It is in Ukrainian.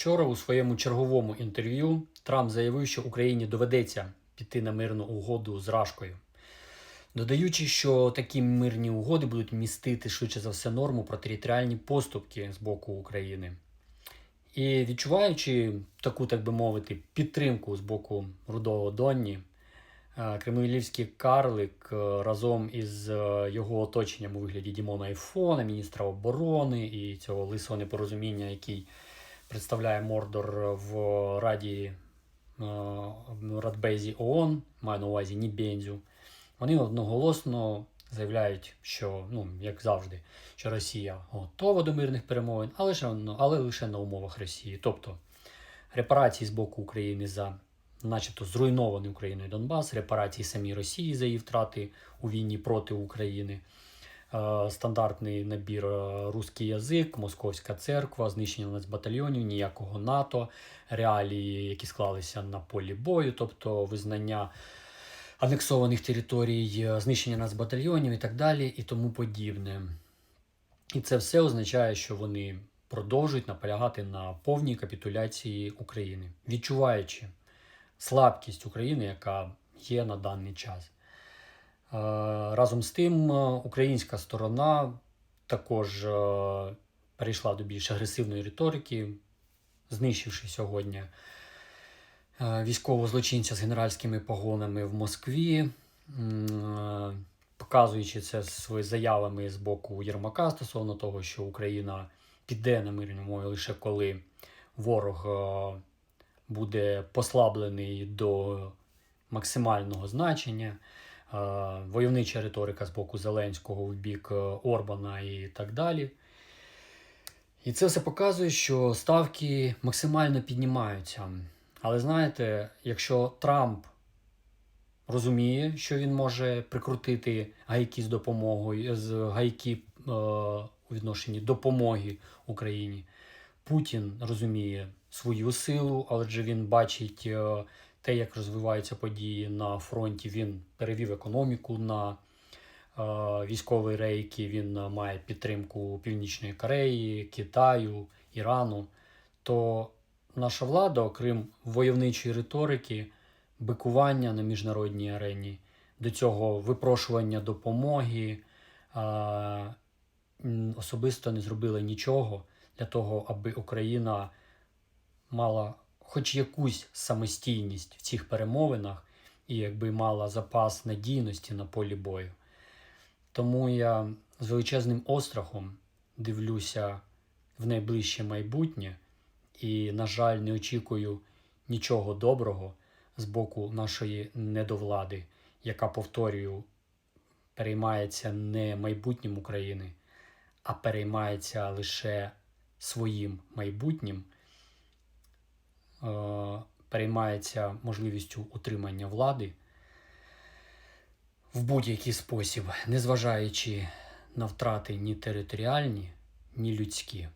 Вчора у своєму черговому інтерв'ю Трамп заявив, що Україні доведеться піти на мирну угоду з Рашкою, додаючи, що такі мирні угоди будуть містити швидше за все норму про територіальні поступки з боку України. І відчуваючи таку, так би мовити, підтримку з боку Рудого Донні, е, кремлівський карлик е, разом із е, його оточенням у вигляді Дімона Айфона, міністра оборони і цього лисого непорозуміння, який представляє Мордор в Раді е, Радбезі ООН, маю на увазі Нібензю, вони одноголосно заявляють, що, ну, як завжди, що Росія готова до мирних перемовин, але лише, але лише на умовах Росії. Тобто репарації з боку України за начебто зруйнований Україною Донбас, репарації самій Росії за її втрати у війні проти України. Е, Стандартний набір е, русський язик, московська церква, знищення нацбатальйонів, ніякого НАТО, реалії, які склалися на полі бою, тобто визнання анексованих територій, е, знищення нацбатальйонів і так далі, і тому подібне. І це все означає, що вони продовжують наполягати на повній капітуляції України, відчуваючи слабкість України, яка є на даний час. Е, Разом з тим, е, українська сторона також е, перейшла до більш агресивної риторики, знищивши сьогодні військового злочинця з генеральськими погонами в Москві, показуючи це своїми заявами з боку Єрмака стосовно того, що Україна піде на мирну мову лише коли ворог буде послаблений до максимального значення. Е, Войовнича риторика з боку Зеленського в бік е, Орбана і так далі. І це все показує, що ставки максимально піднімаються. Але знаєте, якщо Трамп розуміє, що він може прикрутити гайки з допомогою, з гайки е, у відношенні допомоги Україні, Путін розуміє свою силу, адже він бачить е, те, як розвиваються події на фронті. Він перевів економіку на е, військові рейки. Він е, має підтримку Північної Кореї, Китаю, Ірану. То наша влада, окрім войовничої риторики, бикування на міжнародній арені, до цього випрошування допомоги, е, особисто не зробила нічого для того, аби Україна мала хоч якусь самостійність в цих перемовинах і якби мала запас надійності на полі бою. Тому я з величезним острахом дивлюся в найближче майбутнє і, на жаль, не очікую нічого доброго з боку нашої недовлади, яка, повторюю, переймається не майбутнім України, а переймається лише своїм майбутнім, переймається можливістю утримання влади в будь-який спосіб, незважаючи на втрати ні територіальні, ні людські.